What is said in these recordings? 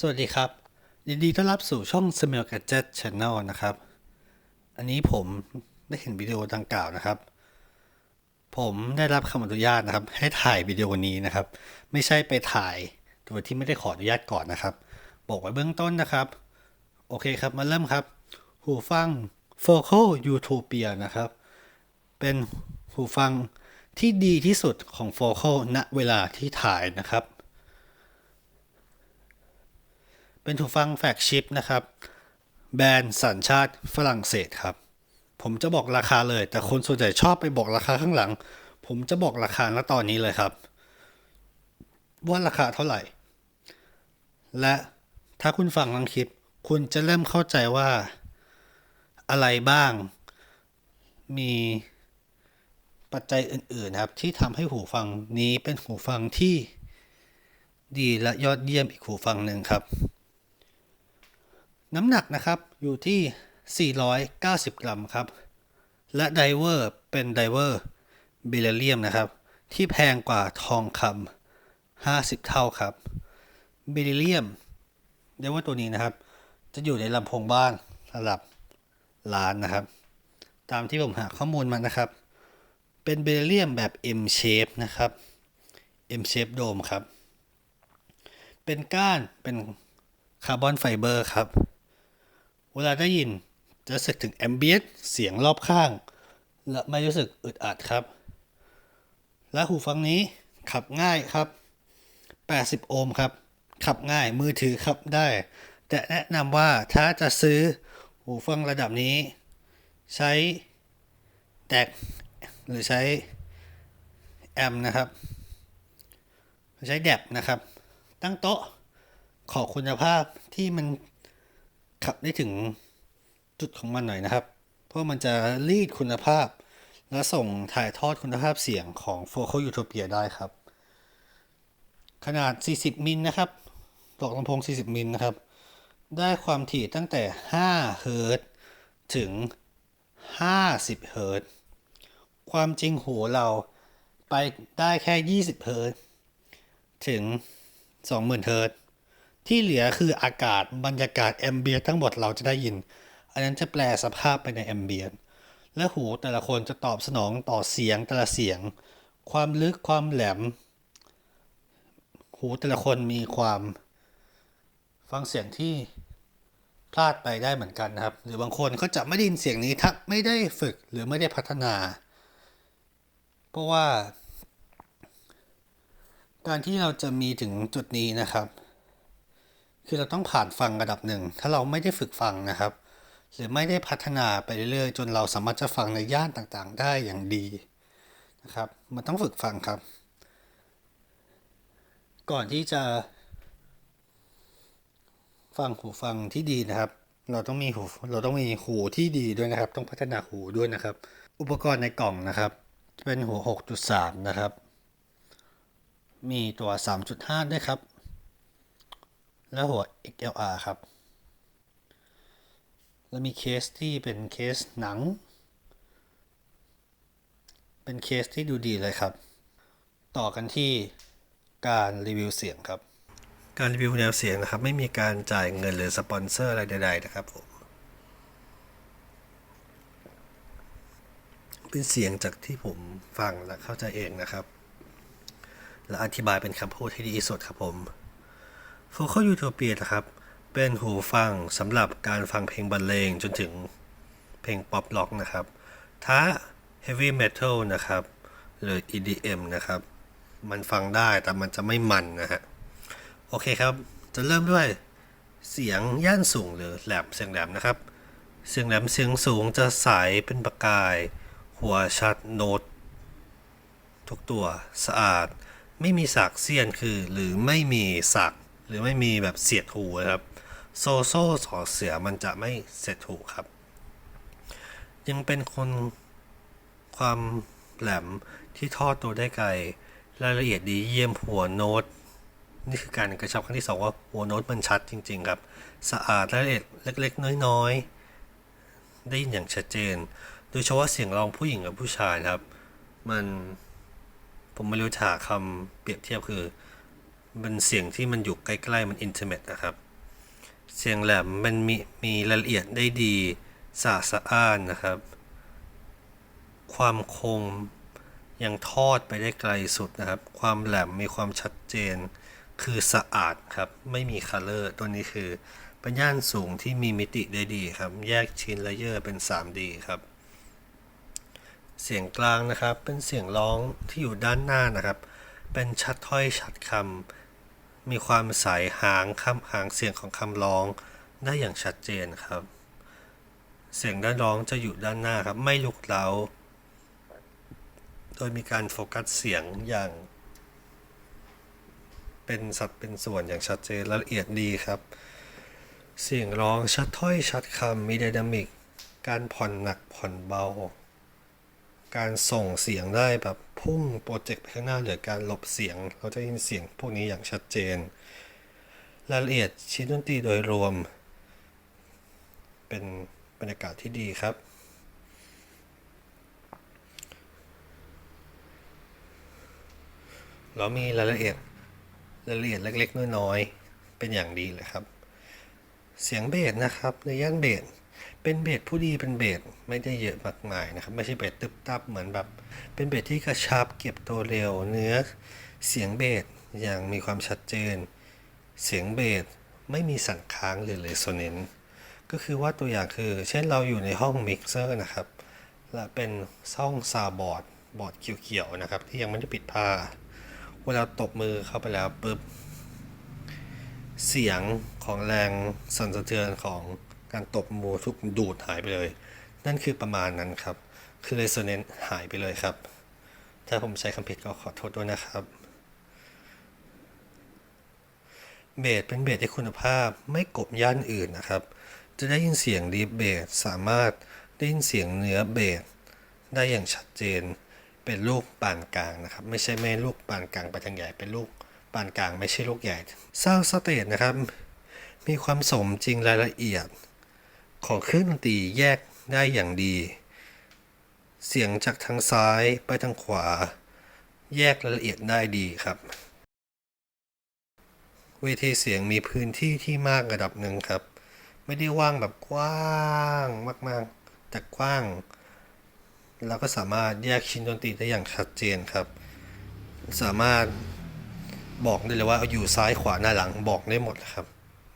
สวัสดีครับยินดีต้อนรับสู่ช่อง Smell Gadget Channel นะครับ อันนี้ผมได้เห็นวิดีโอดังกล่าวนะครับ ผมได้รับคำอนุญาตนะครับ ให้ถ่ายวิดีโอนี้นะครับ ไม่ใช่ไปถ่ายโดยที่ไม่ได้ขออนุญาตก่อนนะครับ บอกไว้เบื้องต้นนะครับ โอเคครับมาเริ่มครับ หูฟัง Focal Utopia นะครับ เป็นหูฟังที่ดีที่สุดของ Focal ณเวลาที่ถ่ายนะครับ เป็นหูฟังแฟกชิพนะครับ แบรนด์สัญชาติฝรั่งเศสครับ ผมจะบอกราคาเลย แต่คนส่วนใหญ่ชอบไปบอกราคาข้างหลัง ผมจะบอกราคาณตอนนี้เลยครับ ว่าราคาเท่าไหร่ และถ้าคุณฟังทั้งคลิป คุณจะเริ่มเข้าใจว่าอะไรบ้าง มีปัจจัยอื่นๆครับ ที่ทำให้หูฟังนี้เป็นหูฟังที่ดีและยอดเยี่ยมอีกหูฟังหนึ่งครับ น้ำหนักนะครับอยู่ที่ 490 กรัมครับ และไดเวอร์เป็นไดเวอร์เบลเลียมนะครับ ที่แพงกว่าทองคำ50 เท่าครับเบลเลียมไดเวอร์ตัวนี้นะครับ จะอยู่ในลำโพงบ้านระดับล้านนะครับ ตามที่ผมหาข้อมูลมานะครับ เป็นเบลเลียมแบบ M shape นะครับ M shape dome ครับ เป็นก้านเป็นคาร์บอนไฟเบอร์ครับ เวลาได้ยินจะรู้สึกถึงแอมเบียนเสียงรอบข้าง และไม่รู้สึกอึดอัดครับ และหูฟังนี้ขับง่ายครับ 80 โอห์มครับ ขับง่ายมือถือขับได้ แต่แนะนำว่าถ้าจะซื้อหูฟังระดับนี้ ใช้แตกหรือใช้แอมนะครับ ใช้แดบนะครับ ตั้งโต๊ะขอคุณภาพที่มัน ขับได้ถึงจุดของมันหน่อยนะครับ เพราะมันจะรีดคุณภาพ และส่งถ่ายทอดคุณภาพเสียงของ Focal Utopia ได้ครับ ขนาด 40 มิลนะครับปลอกลำโพง 40 มิลนะครับ ได้ความถี่ตั้งแต่ 5 เฮิรตซ์ถึง 50 เฮิรตซ์ความจริงหูเราไปได้แค่ 20 เฮิรตซ์ถึง 20,000 เฮิรตซ์ ที่เหลือคืออากาศบรรยากาศแอมเบียนทั้งหมดเราจะได้ยิน อันนั้นจะแปลสภาพไปในแอมเบียนและหูแต่ละคนจะตอบสนองต่อเสียงแต่ละเสียง ความลึกความแหลม หูแต่ละคนมีความ ฟังเสียงที่พลาดไปได้เหมือนกันนะครับ หรือบางคนเขาจะไม่ได้ยินเสียงนี้ถ้าไม่ได้ฝึกหรือไม่ได้พัฒนา เพราะว่า การที่เราจะมีถึงจุดนี้นะครับ คือเราต้องผ่านฟังระดับหนึ่ง ถ้าเราไม่ได้ฝึกฟังนะครับ หรือไม่ได้พัฒนาไปเรื่อยๆ จนเราสามารถจะฟังในย่านต่างๆ ได้อย่างดีนะครับ มันต้องฝึกฟังครับ ก่อนที่จะ ฟังหูฟังที่ดีนะครับ เราต้องมีหูเราต้องมีหูที่ดีด้วยนะครับ ต้องพัฒนาหูด้วยนะครับ อุปกรณ์ในกล่องนะครับ เป็นหัว6.3 นะครับ มีตัว 3.5 ด้วยครับ และหัว XLR ครับ แล้วมีเคสที่เป็นเคสหนัง เป็นเคสที่ดูดีเลยครับ ต่อกันที่การรีวิวเสียงครับ การรีวิวแนวเสียงนะครับ ไม่มีการจ่ายเงินหรือสปอนเซอร์อะไรใด ๆ นะครับผมเป็นเสียงจากที่ผมฟังและเข้าใจเองนะครับ และอธิบายเป็นคำพูดที่ดีที่สุดครับผม Focal Utopia นะครับ เป็นหูฟังสำหรับการฟังเพลงบรรเลงจนถึงเพลงป๊อปล็อกนะครับถ้า Heavy Metal นะครับ หรือ EDM นะครับ มันฟังได้แต่มันจะไม่มันนะฮะ โอเคครับ จะเริ่มด้วยเสียงย่านสูงหรือแหลมเสียงแหลมนะครับ เสียงแหลมเสียงสูงจะใสเป็นประกาย หัวชัดโน้ตทุกตัวสะอาด ไม่มีสากเสี้ยนคือหรือไม่มีสัก หรือไม่มีแบบเสียดหูนะครับ โซโซ่สอเสือมันจะไม่เสียดหูครับ ยังเป็นคนความแหลมที่ทอดตัวได้ไกล รายละเอียดดีเยี่ยมหัวโน้ต นี่คือการกระชับครั้งที่สองว่าหัวโน้ตมันชัดจริง ๆ ครับ สะอาดรายละเอียดเล็ก ๆ น้อยๆ ได้ยินอย่างชัดเจน โดยเฉพาะเสียงร้องผู้หญิงกับผู้ชายครับ มันผมไม่รู้จะหาคำเปรียบเทียบคือ มันเสียงที่มันอยู่ใกล้ๆมันอินเทอร์เน็ตนะครับ เสียงแหลมมันมีมีรายละเอียดได้ดีสะอาดสะอ้านนะครับ ความคมยังทอดไปได้ไกลสุดนะครับ ความแหลมมีความชัดเจน คือสะอาดครับ ไม่มีคัลเลอร์ ตัวนี้คือเป็นย่านสูงที่มีมิติได้ดีครับ แยกชิ้นเลเยอร์เป็น 3D ครับ เสียงกลางนะครับ เป็นเสียงร้องที่อยู่ด้านหน้านะครับ เป็นชัดถ้อยชัดคำ มีความใสหางคำหางเสียงของคำร้องได้อย่างชัดเจนครับ เสียงด้านร้องจะอยู่ด้านหน้าครับ ไม่ลุกเล้า โดยมีการโฟกัสเสียงอย่าง เป็นสัดเป็นส่วนอย่างชัดเจนละละเอียดดีครับ เสียงร้องชัดถ้อยชัดคำมีไดนามิก การผ่อนหนักผ่อนเบา การส่งเสียงได้แบบพุ่งโปรเจกต์ไปข้างหน้าหรือการหลบเสียง เราจะได้ยินเสียงพวกนี้อย่างชัดเจน รายละเอียดชิ้นดนตรีโดยรวม เป็นบรรยากาศที่ดีครับเรามีรายละเอียดรายละเอียดเล็ก ๆ น้อยๆเป็นอย่างดีเลยครับ เสียงเบสนะครับในย่านเบส เป็นเบสผู้ดีเป็นเบสไม่ได้เยอะมากมายนะครับ ไม่ใช่เบสตึบตับเหมือนแบบ เป็นเบสที่กระชับเก็บตัวเร็ว เนื้อเสียงเบสอย่างมีความชัดเจน เสียงเบสไม่มีสั่นค้างหรือเรโซเนนก็คือว่าตัวอย่างคือ เช่นเราอยู่ในห้องมิกเซอร์นะครับและเป็นช่องซาบอร์ดบอร์ดเขียวๆนะครับ ที่ยังไม่ได้ปิดผ้าเวลาตบมือเข้าไปแล้วปุ๊บเสียงของแรงสั่นสะเทือนของ การตบมือทุกดูดหายไปเลย นั่นคือประมาณนั้นครับ คือเรโซเนนต์หายไปเลยครับ ถ้าผมใช้คำผิดก็ขอโทษด้วยนะครับเบสเป็นเบสที่คุณภาพไม่กบย่านอื่นนะครับ จะได้ยินเสียงดีเบสสามารถได้ยินเสียงเนื้อเบสได้อย่างชัดเจน เป็นลูกปานกลางนะครับ ไม่ใช่แม่ลูกปานกลางไปทางใหญ่เป็นลูกปานกลางไม่ใช่ลูกใหญ่ซาวสเตทนะครับ มีความสมจริงรายละเอียด ของเครื่องดนตรีแยกได้อย่างดี เสียงจากทางซ้ายไปทางขวา แยกรายละเอียดได้ดีครับ เวทีเสียงมีพื้นที่ที่มากระดับหนึ่งครับ ไม่ได้ว่างแบบกว้างมากๆ แต่กว้างแล้วก็สามารถแยกชิ้นดนตรีได้อย่างชัดเจนครับ สามารถบอกได้เลยว่าอยู่ซ้ายขวาหน้าหลังบอกได้หมดนะครับ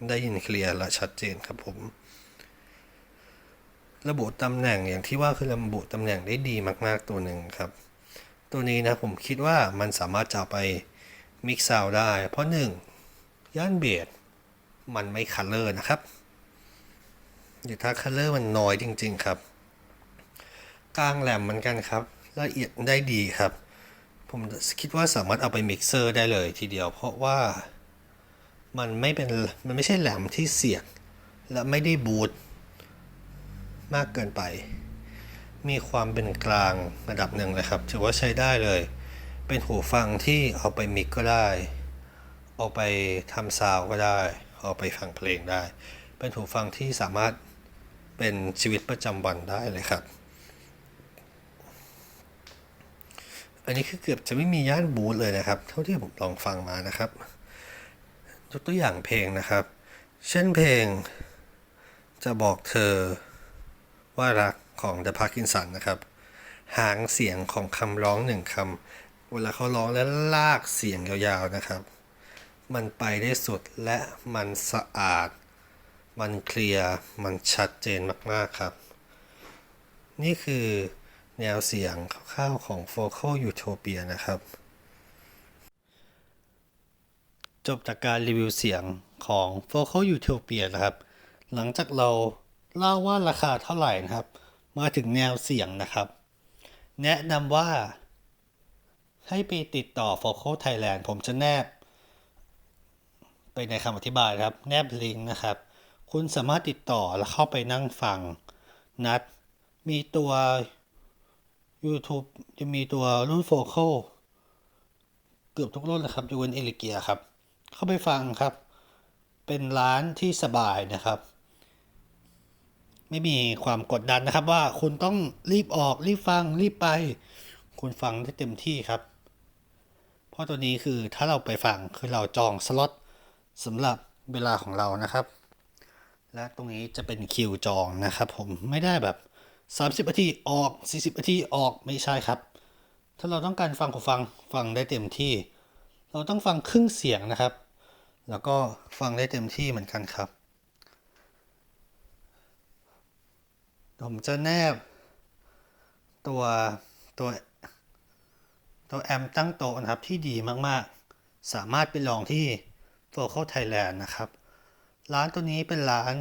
ได้ยินเคลียร์และชัดเจนครับผม ระบุตำแหน่งอย่างที่ว่าคือระบุตำแหน่งได้ดีมากๆตัวหนึ่งครับ ตัวนี้นะผมคิดว่ามันสามารถจะเอาไปมิกซ์ซาวด์ได้ เพราะหนึ่งย่านเบสมันไม่คัลเลอร์นะครับหรือถ้าคัลเลอร์มันน้อยจริง ๆ ครับกลางแหลมเหมือนกันครับละเอียดได้ดีครับ ผมคิดว่าสามารถเอาไปมิกเซอร์ได้เลยทีเดียว เพราะว่ามันไม่เป็นมันไม่ใช่แหลมที่เสียดและไม่ได้บูท มากเกินไป มีความเป็นกลางระดับหนึ่งเลยครับ ถือว่าใช้ได้เลย เป็นหูฟังที่เอาไปมิกก็ได้ เอาไปทำซาวก็ได้ เอาไปฟังเพลงได้ เป็นหูฟังที่สามารถเป็นชีวิตประจำวันได้เลยครับ อันนี้คือเกือบจะไม่มีย่านบูธเลยนะครับ เท่าที่ผมลองฟังมานะครับยกตัวอย่างเพลงนะครับ เช่นเพลงจะบอกเธอ ว่ารักของ The Parkinson นะครับ หางเสียงของคำร้องหนึ่งคำเวลาเขาร้องแล้วลากเสียงยาวๆนะครับ มันไปได้สุดและมันสะอาด มันเคลียร์ มันชัดเจนมากๆครับ นี่คือแนวเสียงคร่าวๆของ Vocal Utopia นะครับ จบจากการรีวิวเสียงของ Vocal Utopia นะครับ หลังจากเรา เล่าว่าราคาเท่าไหร่นะครับ มาถึงแนวเสียงนะครับ แนะนำว่า ให้ไปติดต่อ Vocal Thailand ผมจะแนบ ไปในคำอธิบายครับ แนบลิงก์นะครับ คุณสามารถติดต่อแล้วเข้าไปนั่งฟังนัด มีตัว YouTube จะมีตัวรุ่นโฟกัลเกือบทุกรุ่นนะครับยกเว้นเอลิเกียครับ เข้าไปฟังครับ เป็นร้านที่สบายนะครับ ไม่มีความกดดันนะครับ ว่าคุณต้องรีบออกรีบฟังรีบไป คุณฟังได้เต็มที่ครับ เพราะตัวนี้คือถ้าเราไปฟังคือเราจองสล็อตสำหรับเวลาของเรานะครับ และตรงนี้จะเป็นคิวจองนะครับผมไม่ได้แบบ 30นาทีออก 40นาทีออกไม่ใช่ครับ ถ้าเราต้องการฟังหูฟังฟังได้เต็มที่ เราต้องฟังครึ่งเสียงนะครับ แล้วก็ฟังได้เต็มที่เหมือนกันครับ ผมจะแนบตัวตัวตัวแอมตั้งโต๊ะนะครับที่ดีมากๆ สามารถไปลองที่ Vocal Thailand นะครับ ร้านตัวนี้เป็นร้าน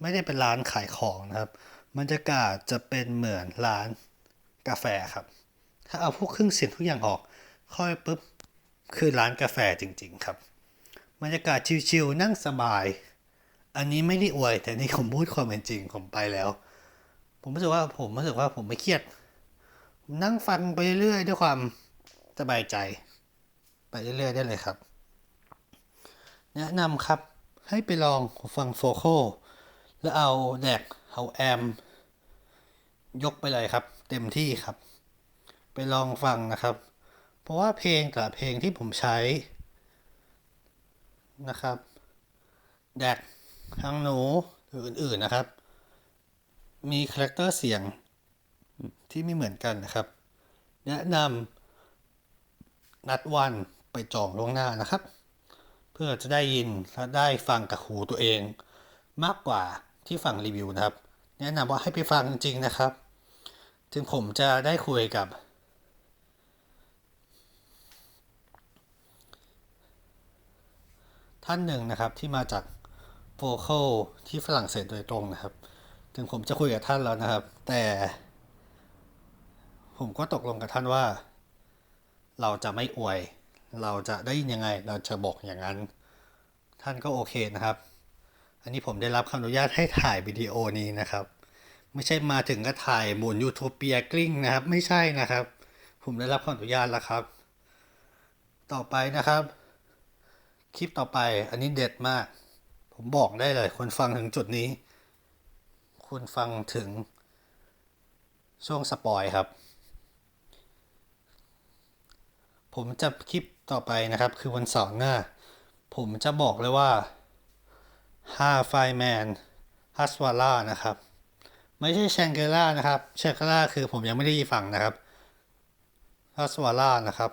ไม่ได้เป็นร้านขายของนะครับบรรยากาศจะเป็นเหมือนร้านกาแฟครับ ถ้าเอาพวกเครื่องเสียงทุกอย่างออก ค่อยปุ๊บ คือร้านกาแฟจริง ๆ ครับ บรรยากาศชิลๆนั่งสบาย อันนี้ไม่ได้อวย แต่นี่ผมพูดความเป็นจริงผมไปแล้ว ผมรู้สึกว่าผมรู้สึกว่าผมไม่เครียดผมนั่งฟังไปเรื่อยๆด้วยความสบายใจ ไปเรื่อยๆได้เลยครับ แนะนำครับให้ไปลองฟังโฟโคแล้วเอาแดกเอาแอม ยกไปเลยครับ เต็มที่ครับ ไปลองฟังนะครับ เพราะว่าเพลงแต่เพลงที่ผมใช้นะครับแดก ทางหนูหรืออื่นๆนะครับ มีคาแรคเตอร์เสียงที่ไม่เหมือนกันนะครับ แนะนำนัดวันไปจองล่วงหน้านะครับ เพื่อจะได้ยินและได้ฟังกับหูตัวเอง มากกว่าที่ฟังรีวิวนะครับ แนะนำว่าให้ไปฟังจริงๆนะครับ ถึงผมจะได้คุยกับท่านหนึ่งนะครับที่มาจาก โ o ค a l ที่ฝรั่งเศสโดยตรงนะครับ ถึงผมจะคุยกับท่านแล้วนะครับ แต่ ผมก็ตกลงกับท่านว่า เราจะไม่อวย เราจะได้ยินยังไง เราจะบอกอย่างนั้น ท่านก็โอเคนะครับ อันนี้ผมได้รับคำอนุญาตให้ถ่ายวิดีโอนี้นะครับ ไม่ใช่มาถึงก็ถ่ายหมุนยูทูปเปียกลิ้งนะครับ ไม่ใช่นะครับ ผมได้รับคำอนุญาตแล้วครับ ต่อไปนะครับ คลิปต่อไปอันนี้เด็ดมาก ผมบอกได้เลย คนฟังถึงจุดนี้ คุณฟังถึง ช่วงสปอยครับ ผมจะคลิปต่อไปนะครับ คือวันเสาร์หน้า ผมจะบอกเลยว่าฮาไฟแมนฮัสวาล่านะครับ ไม่ใช่แชงเกล่านะครับแชงเกล่าคือผมยังไม่ได้ฟังนะครับฮัสวาล่านะครับ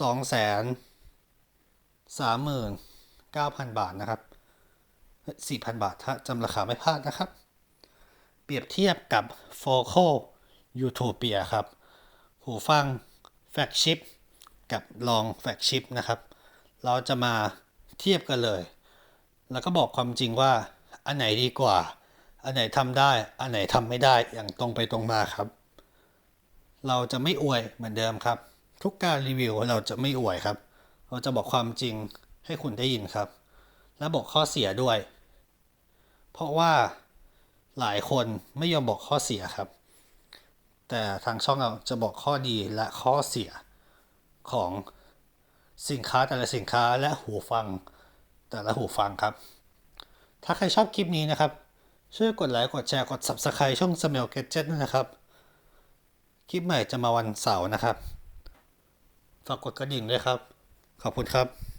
สองแสนสามหมื่นเก้าพันบาทนะครับ สี่พันบาท ถ้าจำราคาไม่พลาดนะครับ เปรียบเทียบกับ f o c a l Utopia ครับ หูฟังแฟกชิปกับลองแฟกชิปนะครับ เราจะมาเทียบกันเลย แล้วก็บอกความจริงว่า อันไหนดีกว่า อันไหนทำได้ อันไหนทำไม่ได้อย่างตรงไปตรงมาครับ เราจะไม่อวยเหมือนเดิมครับ ทุกการรีวิวเราจะไม่อวยครับ เราจะบอกความจริงให้คุณได้ยินครับ และบอกข้อเสียด้วย เพราะว่าหลายคนไม่ยอมบอกข้อเสียครับ แต่ทางช่องเราจะบอกข้อดีและข้อเสียของสินค้าแต่ละสินค้าและหูฟังแต่ละหูฟังครับ ถ้าใครชอบคลิปนี้นะครับ ช่วยกดไลค์กดแชร์กด Subscribe ช่อง Smell Gadget ด้วยนะครับ คลิปใหม่จะมาวันเสาร์นะครับ ฝากกดกระดิ่งด้วยครับ ขอบคุณครับ